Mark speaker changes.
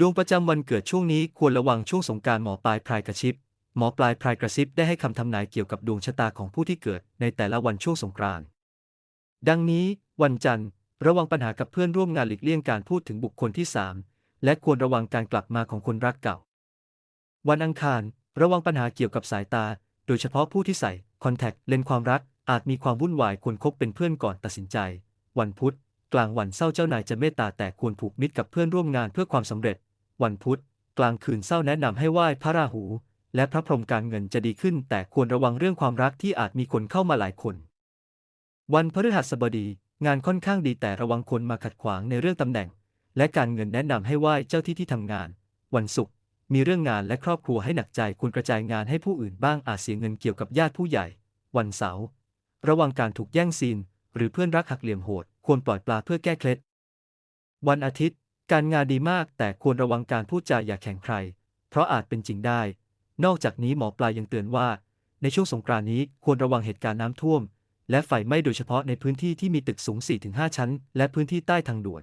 Speaker 1: ดวงประจำวันเกิดช่วงนี้ควรระวังช่วงสงการหมอปลายพรายกระชิบ หมอปลายพรายกระซิบได้ให้คำทำนายเกี่ยวกับดวงชะตาของผู้ที่เกิดในแต่ละวันช่วงสงกรานต์ ดังนี้ วันจันทร์ ระวังปัญหากับเพื่อนร่วมงานหลีกเลี่ยงการพูดถึงบุคคลที่ 3 และควรระวังการกลับมาของคนรักเก่า วันอังคาร ระวังปัญหาเกี่ยวกับสายตา โดยเฉพาะผู้ที่ใส่คอนแทคเลนความรักอาจมีความวุ่นวายควรคบเป็นเพื่อนก่อนตัดสินใจ วันพุธ กลางวันเศร้าเจ้านายจะเมตตาแต่ควรผูกมิตรกับเพื่อนร่วมงานเพื่อความสำเร็จ วันพุธ กลางคืนเศร้าแนะนำให้ไหว้พระราหู และพระพรหมการเงินจะดีขึ้น แต่ควรระวังเรื่องความรักที่อาจมีคนเข้ามาหลายคน วันพฤหัสบดี งานค่อนข้างดีแต่ระวังคนมาขัดขวางในเรื่องตำแหน่ง และการเงินแนะนำให้ไหว้เจ้าที่ที่ทำงาน วันศุกร์มีเรื่องงานและครอบครัวให้หนักใจควรกระจายงานให้ผู้อื่นบ้างอาจเสียเงินเกี่ยวกับญาติผู้ใหญ่ วันเสาร์ระวังการถูกแย่งซีน หรือเพื่อนรักหักเหลี่ยมโหด ควรปล่อยปลาเพื่อแก้เคล็ด วันอาทิตย์ การงานดีมากแต่ควรระวังการพูดจาอย่าแข่งใคร เพราะอาจเป็นจริงได้ นอกจากนี้หมอปลายยังเตือนว่า ในช่วงสงกรานนี้ควรระวังเหตุการณ์น้ำท่วม และไฟไหม้โดยเฉพาะในพื้นที่ที่มีตึกสูง 4-5 ชั้น และพื้นที่ใต้ทางด่วน